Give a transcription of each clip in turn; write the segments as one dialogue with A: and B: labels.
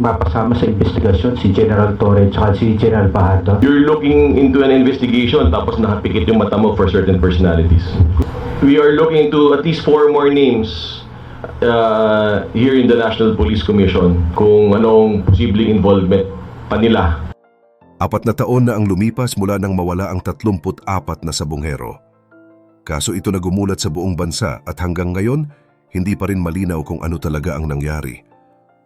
A: mapasama sa investigasyon si General Torre at si General Bahardo?
B: You're looking into an investigation tapos nakapikit yung mata mo for certain personalities. We are looking into at least four more names uh, here in the National Police Commission kung anong posibleng involvement pa nila
C: Apat na taon na ang lumipas mula nang mawala ang 34 na sabonghero. Kaso ito na gumulat sa buong bansa at hanggang ngayon, hindi pa rin malinaw kung ano talaga ang nangyari.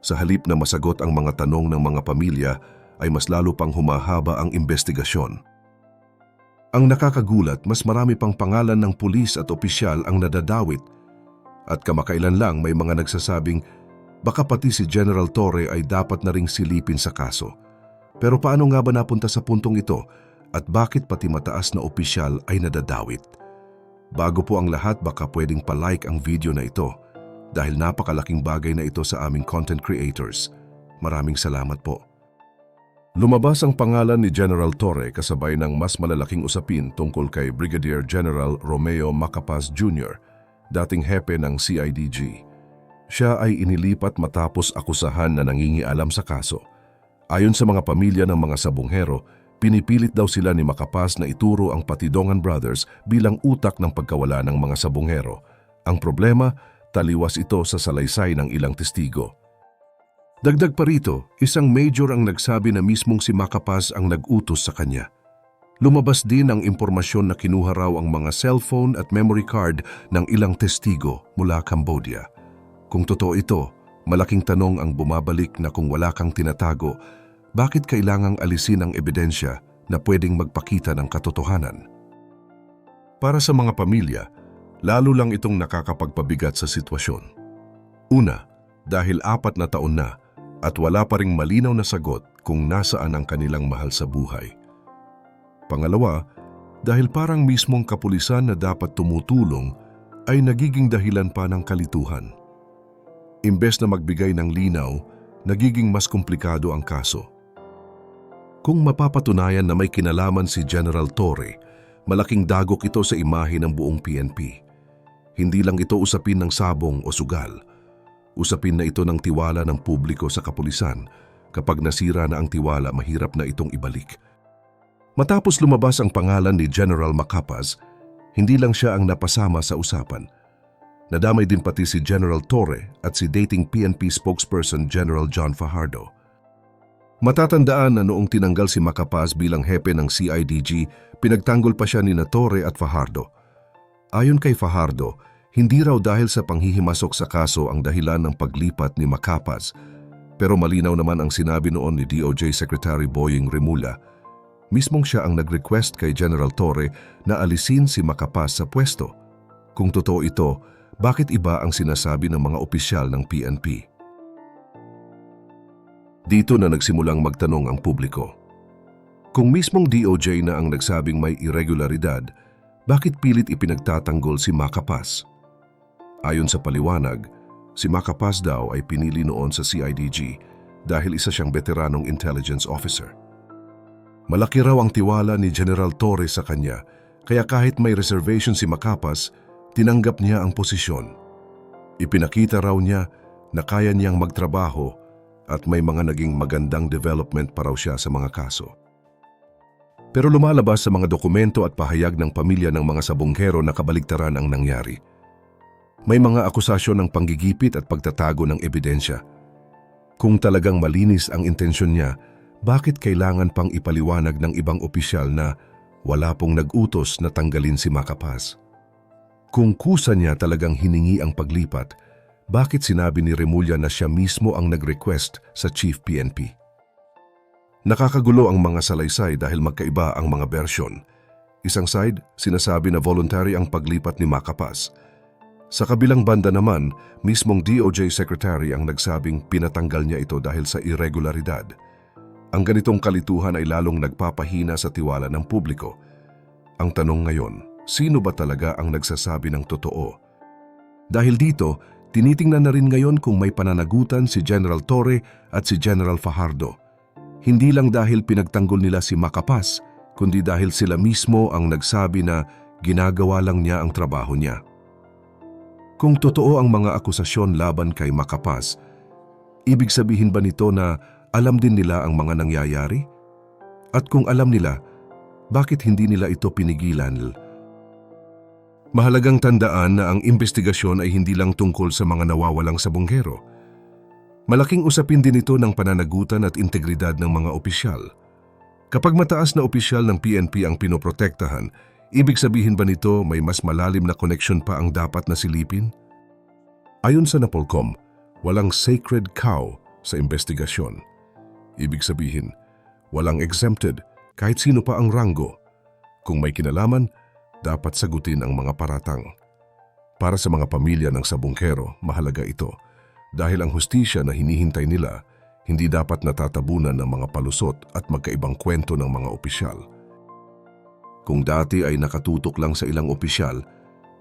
C: Sa halip na masagot ang mga tanong ng mga pamilya, ay mas lalo pang humahaba ang investigasyon. Ang nakakagulat, mas marami pang pangalan ng pulis at opisyal ang nadadawit. At kamakailan lang may mga nagsasabing baka pati si General Torre ay dapat na ring silipin sa kaso. Pero paano nga ba napunta sa puntong ito at bakit pati mataas na opisyal ay nadadawit? Bago po ang lahat baka pwedeng palike ang video na ito dahil napakalaking bagay na ito sa aming content creators. Maraming salamat po. Lumabas ang pangalan ni General Torre kasabay ng mas malalaking usapin tungkol kay Brigadier General Romeo Macapaz Jr., dating hepe ng CIDG. Siya ay inilipat matapos akusahan na nangingialam sa kaso. Ayon sa mga pamilya ng mga sabonghero, pinipilit daw sila ni Macapaz na ituro ang Patidongan Brothers bilang utak ng pagkawala ng mga sabonghero. Ang problema, taliwas ito sa salaysay ng ilang testigo. Dagdag pa rito, isang major ang nagsabi na mismong si Macapaz ang nag-utos sa kanya. Lumabas din ang impormasyon na kinuha raw ang mga cellphone at memory card ng ilang testigo mula Cambodia. Kung totoo ito, malaking tanong ang bumabalik na kung wala kang tinatago, bakit kailangang alisin ang ebidensya na pwedeng magpakita ng katotohanan? Para sa mga pamilya, lalo lang itong nakakapagpabigat sa sitwasyon. Una, dahil apat na taon na at wala pa ring malinaw na sagot kung nasaan ang kanilang mahal sa buhay. Pangalawa, dahil parang mismong kapulisan na dapat tumutulong ay nagiging dahilan pa ng kalituhan. Imbes na magbigay ng linaw, nagiging mas komplikado ang kaso. Kung mapapatunayan na may kinalaman si General Torre, malaking dagok ito sa imahe ng buong PNP. Hindi lang ito usapin ng sabong o sugal. Usapin na ito ng tiwala ng publiko sa kapulisan. Kapag nasira na ang tiwala, mahirap na itong ibalik. Matapos lumabas ang pangalan ni General Macapaz, hindi lang siya ang napasama sa usapan. Nadamay din pati si General Torre at si dating PNP spokesperson General John Fajardo. Matatandaan na noong tinanggal si Macapaz bilang hepe ng CIDG, pinagtanggol pa siya ni na Torre at Fajardo. Ayon kay Fajardo, hindi raw dahil sa panghihimasok sa kaso ang dahilan ng paglipat ni Macapaz, pero malinaw naman ang sinabi noon ni DOJ Secretary Boying Remula. Mismong siya ang nag-request kay General Torre na alisin si Macapaz sa pwesto. Kung totoo ito, bakit iba ang sinasabi ng mga opisyal ng PNP? Dito na nagsimulang magtanong ang publiko. Kung mismong DOJ na ang nagsabing may irregularidad, bakit pilit ipinagtatanggol si Macapaz? Ayon sa paliwanag, si Macapaz daw ay pinili noon sa CIDG dahil isa siyang veteranong intelligence officer. Malaki raw ang tiwala ni General Torres sa kanya kaya kahit may reservation si Macapaz, tinanggap niya ang posisyon. Ipinakita raw niya na kaya niyang magtrabaho at may mga naging magandang development pa raw siya sa mga kaso. Pero lumalabas sa mga dokumento at pahayag ng pamilya ng mga sabonghero na kabaligtaran ang nangyari. May mga akusasyon ng panggigipit at pagtatago ng ebidensya. Kung talagang malinis ang intensyon niya, bakit kailangan pang ipaliwanag ng ibang opisyal na wala pong nag-utos na tanggalin si Macapaz? Kung kusa niya talagang hiningi ang paglipat, bakit sinabi ni Remulla na siya mismo ang nag-request sa Chief PNP? Nakakagulo ang mga salaysay dahil magkaiba ang mga bersyon. Isang side, sinasabi na voluntary ang paglipat ni Macapaz. Sa kabilang banda naman, mismong DOJ Secretary ang nagsabing pinatanggal niya ito dahil sa irregularidad. Ang ganitong kalituhan ay lalong nagpapahina sa tiwala ng publiko. Ang tanong ngayon, sino ba talaga ang nagsasabi ng totoo? Dahil dito, tinitingnan na rin ngayon kung may pananagutan si General Torre at si General Fajardo. Hindi lang dahil pinagtanggol nila si Macapaz, kundi dahil sila mismo ang nagsabi na ginagawa lang niya ang trabaho niya. Kung totoo ang mga akusasyon laban kay Macapaz, Ibig sabihin ba nito na alam din nila ang mga nangyayari? At kung alam nila, bakit hindi nila ito pinigilan? Mahalagang tandaan na ang investigasyon ay hindi lang tungkol sa mga nawawalang sabonghero. Malaking usapin din ito ng pananagutan at integridad ng mga opisyal. Kapag mataas na opisyal ng PNP ang pinoprotektahan, ibig sabihin ba nito may mas malalim na koneksyon pa ang dapat na silipin? Ayon sa Napolcom, walang sacred cow sa investigasyon. Ibig sabihin, walang exempted kahit sino pa ang ranggo. Kung may kinalaman, dapat sagutin ang mga paratang. Para sa mga pamilya ng sabongkero, mahalaga ito dahil ang hustisya na hinihintay nila hindi dapat natatabunan ng mga palusot at magkaibang kwento ng mga opisyal. Kung dati ay nakatutok lang sa ilang opisyal,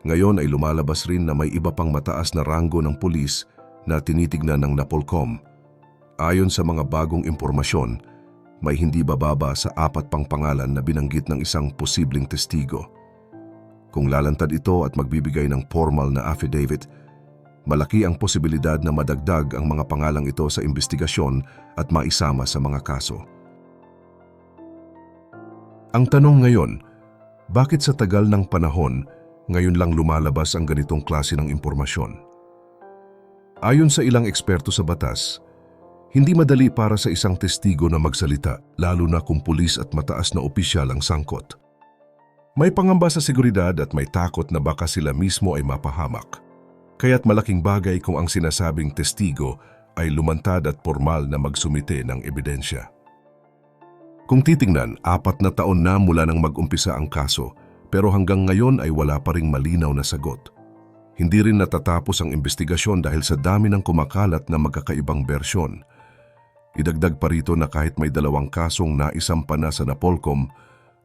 C: ngayon ay lumalabas rin na may iba pang mataas na ranggo ng pulis na tinitignan ng Napolcom. Ayon sa mga bagong impormasyon, may hindi bababa sa apat pang pangalan na binanggit ng isang posibleng testigo. Kung lalantad ito at magbibigay ng formal na affidavit, malaki ang posibilidad na madagdag ang mga pangalang ito sa investigasyon at maisama sa mga kaso. Ang tanong ngayon, bakit sa tagal ng panahon, ngayon lang lumalabas ang ganitong klase ng impormasyon? Ayon sa ilang eksperto sa batas, hindi madali para sa isang testigo na magsalita, lalo na kung pulis at mataas na opisyal ang sangkot. May pangamba sa seguridad at may takot na baka sila mismo ay mapahamak. Kaya't malaking bagay kung ang sinasabing testigo ay lumantad at formal na magsumite ng ebidensya. Kung titingnan, apat na taon na mula nang mag-umpisa ang kaso, pero hanggang ngayon ay wala pa ring malinaw na sagot. Hindi rin natatapos ang investigasyon dahil sa dami ng kumakalat na magkakaibang bersyon. Idagdag pa rito na kahit may dalawang kasong naisampa na sa Napolcom,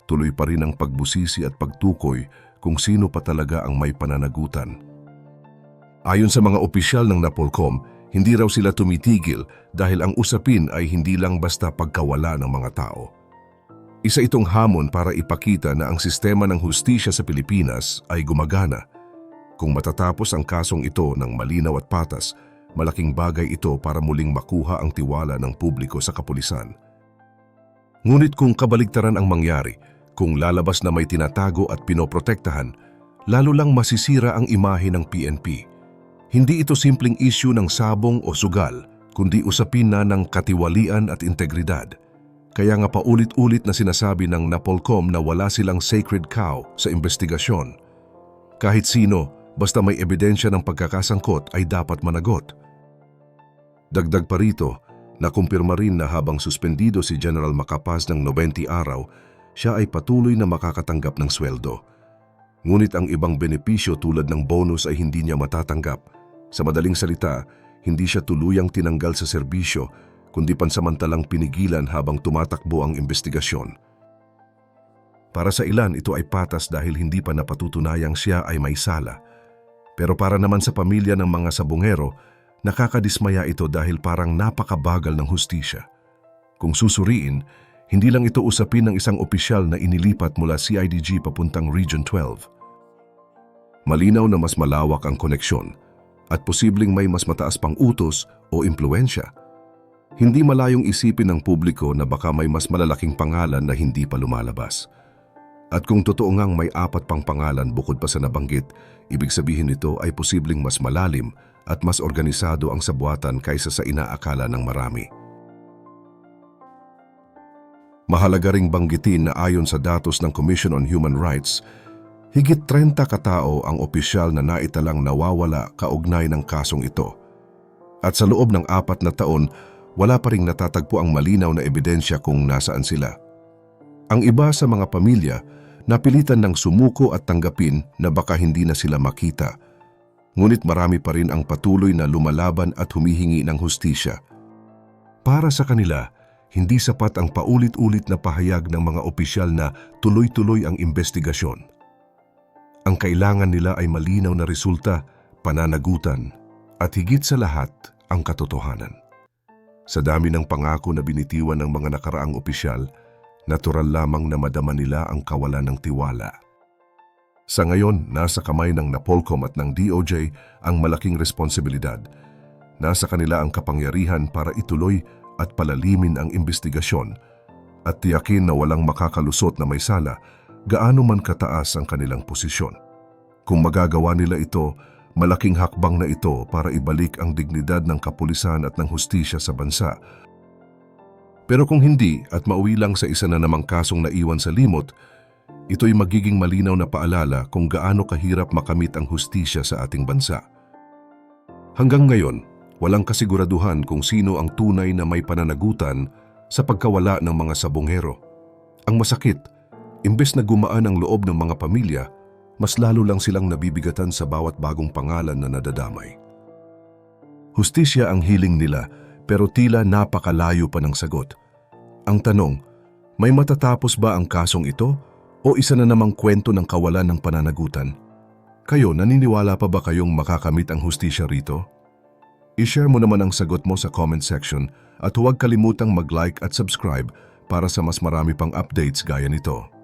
C: tuloy pa rin ang pagbusisi at pagtukoy kung sino pa talaga ang may pananagutan. Ayon sa mga opisyal ng Napolcom, hindi raw sila tumitigil dahil ang usapin ay hindi lang basta pagkawala ng mga tao. Isa itong hamon para ipakita na ang sistema ng hustisya sa Pilipinas ay gumagana. Kung matatapos ang kasong ito ng malinaw at patas, malaking bagay ito para muling makuha ang tiwala ng publiko sa kapulisan. Ngunit kung kabaligtaran ang mangyari, kung lalabas na may tinatago at pinoprotektahan, lalo lang masisira ang imahe ng PNP. Hindi ito simpleng issue ng sabong o sugal, kundi usapin na ng katiwalian at integridad. Kaya nga paulit-ulit na sinasabi ng Napolcom na wala silang sacred cow sa investigasyon. Kahit sino, basta may ebidensya ng pagkakasangkot ay dapat managot. Dagdag pa rito, nakumpirma rin na habang suspendido si General Macapas ng 90 araw, siya ay patuloy na makakatanggap ng sweldo. Ngunit ang ibang benepisyo tulad ng bonus ay hindi niya matatanggap. Sa madaling salita, hindi siya tuluyang tinanggal sa serbisyo, kundi pansamantalang pinigilan habang tumatakbo ang investigasyon. Para sa ilan, ito ay patas dahil hindi pa napatutunayang siya ay may sala. Pero para naman sa pamilya ng mga sabungero, nakakadismaya ito dahil parang napakabagal ng hustisya. Kung susuriin, hindi lang ito usapin ng isang opisyal na inilipat mula CIDG papuntang Region 12. Malinaw na mas malawak ang koneksyon at posibleng may mas mataas pang utos o impluensya. Hindi malayong isipin ng publiko na baka may mas malalaking pangalan na hindi pa lumalabas. At kung totoo ngang may apat pang pangalan bukod pa sa nabanggit, ibig sabihin nito ay posibleng mas malalim at mas organisado ang sabuatan kaysa sa inaakala ng marami. Mahalaga ring banggitin na ayon sa datos ng Commission on Human Rights, higit 30 katao ang opisyal na naitalang nawawala kaugnay ng kasong ito. At sa loob ng apat na taon, wala pa ring natatagpo ang malinaw na ebidensya kung nasaan sila. Ang iba sa mga pamilya, napilitan ng sumuko at tanggapin na baka hindi na sila makita. Ngunit marami pa rin ang patuloy na lumalaban at humihingi ng hustisya. Para sa kanila, hindi sapat ang paulit-ulit na pahayag ng mga opisyal na tuloy-tuloy ang investigasyon. Ang kailangan nila ay malinaw na resulta, pananagutan, at higit sa lahat, ang katotohanan. Sa dami ng pangako na binitiwan ng mga nakaraang opisyal, natural lamang na madama nila ang kawalan ng tiwala. Sa ngayon, nasa kamay ng Napolcom at ng DOJ ang malaking responsibilidad. Nasa kanila ang kapangyarihan para ituloy at palalimin ang investigasyon at tiyakin na walang makakalusot na may sala gaano man kataas ang kanilang posisyon. Kung magagawa nila ito, malaking hakbang na ito para ibalik ang dignidad ng kapulisan at ng hustisya sa bansa. Pero kung hindi at mauwi lang sa isa na namang kasong naiwan sa limot, ito'y magiging malinaw na paalala kung gaano kahirap makamit ang hustisya sa ating bansa. Hanggang ngayon, walang kasiguraduhan kung sino ang tunay na may pananagutan sa pagkawala ng mga sabongero. Ang masakit, imbes na gumaan ang loob ng mga pamilya, mas lalo lang silang nabibigatan sa bawat bagong pangalan na nadadamay. Hustisya ang hiling nila pero tila napakalayo pa ng sagot. Ang tanong, may matatapos ba ang kasong ito o isa na namang kwento ng kawalan ng pananagutan? Kayo, naniniwala pa ba kayong makakamit ang hustisya rito? I-share mo naman ang sagot mo sa comment section at huwag kalimutang mag-like at subscribe para sa mas marami pang updates gaya nito.